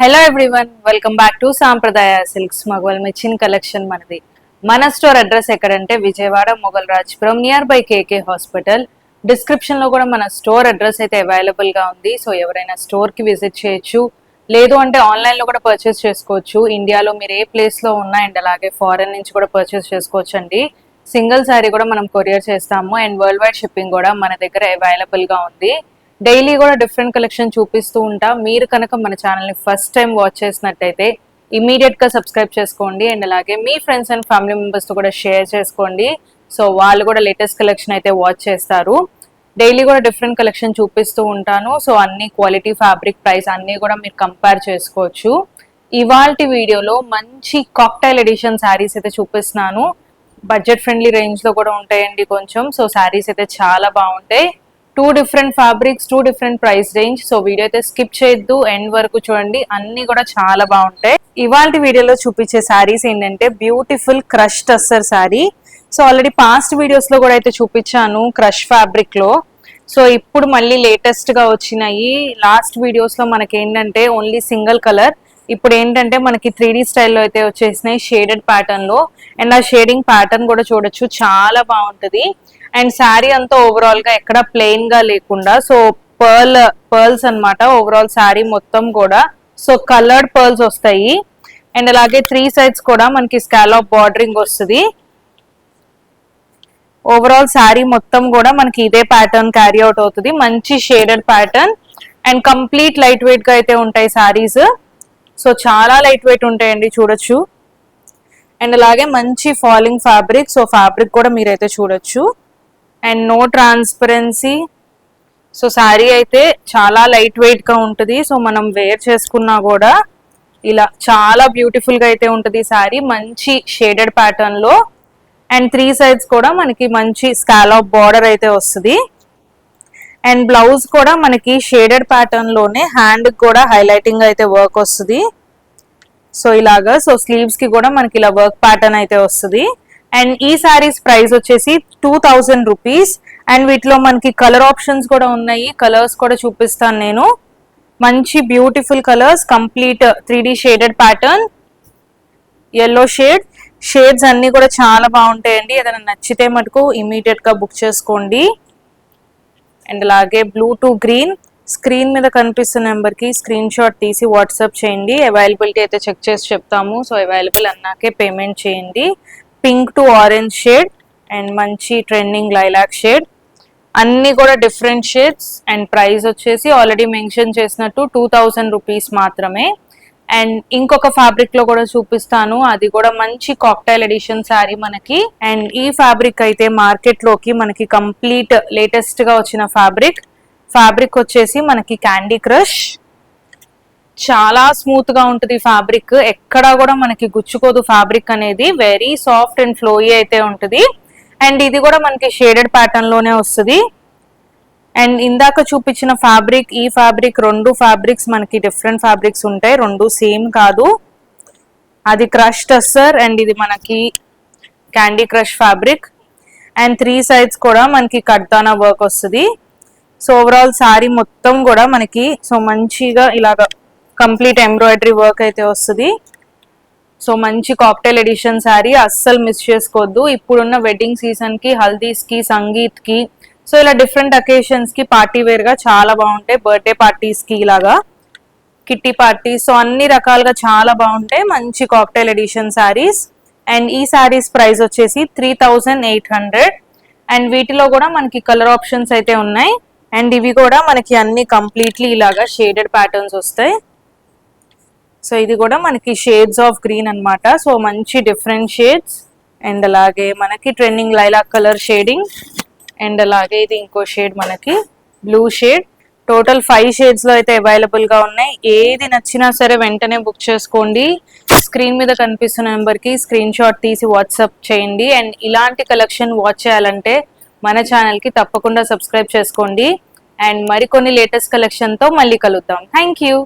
Hello everyone welcome back to Sampradaya silks మగవల్ మిచిన్ collection మనది. మన స్టోర్ అడ్రస్ ఎక్కడంటే Vijayawada Mogalrajpuram near by KK hospital డిస్క్రిప్షన్లో కూడా మన స్టోర్ అడ్రస్ అయితే అవైలబుల్గా ఉంది. సో ఎవరైనా స్టోర్కి విజిట్ చేయొచ్చు. లేదు అంటే ఆన్లైన్లో కూడా పర్చేస్ చేసుకోవచ్చు. ఇండియాలో మీరు ఏ ప్లేస్లో ఉన్నా అండ్ అలాగే ఫారెన్ నుంచి కూడా పర్చేస్ చేసుకోవచ్చు అండి సింగిల్ శారీ కూడా మనం కొరియర్ చేస్తాము. అండ్ వరల్డ్ వైడ్ షిప్పింగ్ కూడా మన దగ్గర అవైలబుల్గా ఉంది. డైలీ కూడా డిఫరెంట్ కలెక్షన్ చూపిస్తూ ఉంటా. మీరు కనుక మన ఛానల్ని ఫస్ట్ టైం వాచ్ చేసినట్టయితే ఇమీడియట్గా సబ్స్క్రైబ్ చేసుకోండి. అండ్ అలాగే మీ ఫ్రెండ్స్ అండ్ ఫ్యామిలీ మెంబర్స్తో కూడా షేర్ చేసుకోండి. సో వాళ్ళు కూడా లేటెస్ట్ కలెక్షన్ అయితే వాచ్ చేస్తారు. డైలీ కూడా డిఫరెంట్ కలెక్షన్ చూపిస్తూ ఉంటాను. సో అన్ని క్వాలిటీ ఫ్యాబ్రిక్ ప్రైస్ అన్ని కూడా మీరు కంపేర్ చేసుకోవచ్చు. ఇవాల్టి వీడియోలో మంచి కాక్టైల్ ఎడిషన్ శారీస్ అయితే చూపిస్తున్నాను. బడ్జెట్ ఫ్రెండ్లీ రేంజ్లో కూడా ఉంటాయండి కొంచెం. సో శారీస్ అయితే చాలా బాగుంటాయి. Two different fabrics two different price range. So video అయితే స్కిప్ చేయొద్దు. ఎండ్ వరకు చూడండి. అన్ని కూడా చాలా బాగుంటాయి. ఇవాళ వీడియోలో చూపించే శారీస్ ఏంటంటే beautiful crush tussar saree. So already past వీడియోస్లో కూడా అయితే చూపించాను క్రష్ ఫ్యాబ్రిక్లో సో ఇప్పుడు మళ్ళీ లేటెస్ట్గా వచ్చినాయి. లాస్ట్ వీడియోస్లో మనకి ఏంటంటే ఓన్లీ సింగిల్ కలర్. ఇప్పుడు ఏంటంటే మనకి త్రీ డీ స్టైల్లో అయితే వచ్చేసినాయి షేడెడ్ ప్యాటర్న్లో. అండ్ ఆ షేడింగ్ ప్యాటర్న్ కూడా చూడొచ్చు. చాలా బాగుంటుంది. అండ్ శారీ అంతా ఓవరాల్గా ఎక్కడ ప్లెయిన్గా లేకుండా సో పర్ల్ పర్ల్స్ అన్నమాట ఓవరాల్ శారీ మొత్తం కూడా. సో కలర్డ్ పర్ల్స్ వస్తాయి. అండ్ అలాగే త్రీ సైడ్స్ కూడా మనకి స్కాలప్ బార్డరింగ్ వస్తుంది. ఓవరాల్ శారీ మొత్తం కూడా మనకి ఇదే ప్యాటర్న్ క్యారీ అవుట్ అవుతుంది. మంచి shaded pattern and complete light వెయిట్గా అయితే ఉంటాయి శారీస్ సో చాలా లైట్ వెయిట్ ఉంటాయండి చూడొచ్చు. అండ్ అలాగే మంచి ఫాలింగ్ ఫ్యాబ్రిక్ సో ఫ్యాబ్రిక్ కూడా మీరైతే చూడొచ్చు. And no transparency so saree అయితే చాలా లైట్ వెయిట్గా ఉంటుంది సో మనం వేర్ చేసుకున్నా కూడా ఇలా చాలా బ్యూటిఫుల్గా అయితే ఉంటుంది శారీ మంచి షేడెడ్ ప్యాటర్న్లో. అండ్ త్రీ సైడ్స్ కూడా మనకి మంచి స్కాలప్ బార్డర్ అయితే వస్తుంది. అండ్ బ్లౌజ్ కూడా మనకి షేడెడ్ ప్యాటర్న్లోనే హ్యాండ్ కూడా హైలైటింగ్ అయితే వర్క్ వస్తుంది. సో ఇలాగా సో స్లీవ్స్కి కూడా మనకి ఇలా వర్క్ ప్యాటర్న్ అయితే వస్తుంది. అండ్ ఈ సారీస్ ప్రైస్ వచ్చేసి టూ థౌజండ్ రూపీస్ అండ్ వీటిలో మనకి కలర్ ఆప్షన్స్ కూడా ఉన్నాయి. కలర్స్ కూడా చూపిస్తాను నేను. మంచి beautiful colours complete three D shaded pattern yellow shade shades అన్ని కూడా చాలా బాగుంటాయండి. ఏదైనా నచ్చితే మటుకు ఇమీడియట్గా బుక్ చేసుకోండి. అండ్ అలాగే బ్లూ టు గ్రీన్ స్క్రీన్ మీద కనిపిస్తున్న నెంబర్కి స్క్రీన్ షాట్ తీసి వాట్సాప్ చేయండి. అవైలబిలిటీ అయితే చెక్ చేసి చెప్తాము. సో అవైలబుల్ అన్నాకే పేమెంట్ చేయండి. Pink to orange shade and మంచి ట్రెండింగ్ లైలాక్ షేడ్ అన్ని కూడా డిఫరెంట్ షేడ్స్ అండ్ ప్రైస్ వచ్చేసి ఆల్రెడీ మెన్షన్ చేసినట్టు టూ థౌజండ్ రూపీస్ మాత్రమే. అండ్ ఇంకొక ఫ్యాబ్రిక్లో కూడా చూపిస్తాను. అది కూడా మంచి కాక్టైల్ ఎడిషన్ శారీ మనకి. అండ్ ఈ ఫ్యాబ్రిక్ అయితే మార్కెట్లోకి మనకి కంప్లీట్ లేటెస్ట్గా వచ్చిన ఫ్యాబ్రిక్ ఫ్యాబ్రిక్ వచ్చేసి మనకి క్యాండీ క్రష్ చాలా స్మూత్గా ఉంటుంది ఫ్యాబ్రిక్ ఎక్కడా కూడా మనకి గుచ్చుకోదు ఫ్యాబ్రిక్ అనేది. వెరీ సాఫ్ట్ అండ్ ఫ్లోయీ అయితే ఉంటుంది. అండ్ ఇది కూడా మనకి షేడెడ్ ప్యాటర్న్లోనే వస్తుంది. అండ్ ఇందాక చూపించిన ఫ్యాబ్రిక్ ఈ ఫ్యాబ్రిక్ రెండు ఫ్యాబ్రిక్స్ మనకి డిఫరెంట్ ఫ్యాబ్రిక్స్ ఉంటాయి. రెండు సేమ్ కాదు. అది క్రష్ టస్సర్ అండ్ ఇది మనకి candy crush fabric and three sides కూడా మనకి కడ్తానా వర్క్ వస్తుంది. సో ఓవరాల్ శారీ మొత్తం కూడా మనకి సో మంచిగా ఇలాగ కంప్లీట్ ఎంబ్రాయిడరీ వర్క్ అయితే వస్తుంది. సో మంచి కాక్టైల్ ఎడిషన్ శారీ అస్సలు మిస్ చేసుకోవద్దు. ఇప్పుడున్న వెడ్డింగ్ సీజన్కి హల్దీస్కి సంగీత్కి సో ఇలా డిఫరెంట్ అకేషన్స్కి పార్టీ వేర్గా చాలా బాగుంటాయి. బర్త్డే పార్టీస్కి ఇలాగా కిట్టి పార్టీ సో అన్ని రకాలుగా చాలా బాగుంటాయి. మంచి కాక్టైల్ ఎడిషన్ శారీస్ అండ్ ఈ శారీస్ ప్రైస్ వచ్చేసి three thousand eight hundred and వీటిలో కూడా మనకి కలర్ ఆప్షన్స్ అయితే ఉన్నాయి. అండ్ ఇవి కూడా మనకి అన్ని కంప్లీట్లీ ఇలాగా షేడెడ్ ప్యాటర్న్స్ వస్తాయి. సో ఇది కూడా మనకి షేడ్స్ ఆఫ్ గ్రీన్ అన్నమాట. సో మంచి డిఫరెంట్ షేడ్స్ అండ్ అలాగే మనకి trending lilac colour shading and అలాగే ఇది ఇంకో షేడ్ మనకి బ్లూ షేడ్. టోటల్ ఫైవ్ షేడ్స్లో అయితే అవైలబుల్గా ఉన్నాయి. ఏది నచ్చినా సరే వెంటనే బుక్ చేసుకోండి. స్క్రీన్ మీద కనిపిస్తున్న నెంబర్కి స్క్రీన్ షాట్ తీసి వాట్సాప్ చేయండి. అండ్ ఇలాంటి కలెక్షన్ వాచ్ చేయాలంటే మన ఛానల్కి తప్పకుండా సబ్స్క్రైబ్ చేసుకోండి. అండ్ మరికొన్ని లేటెస్ట్ కలెక్షన్తో మళ్ళీ కలుద్దాం. Thank you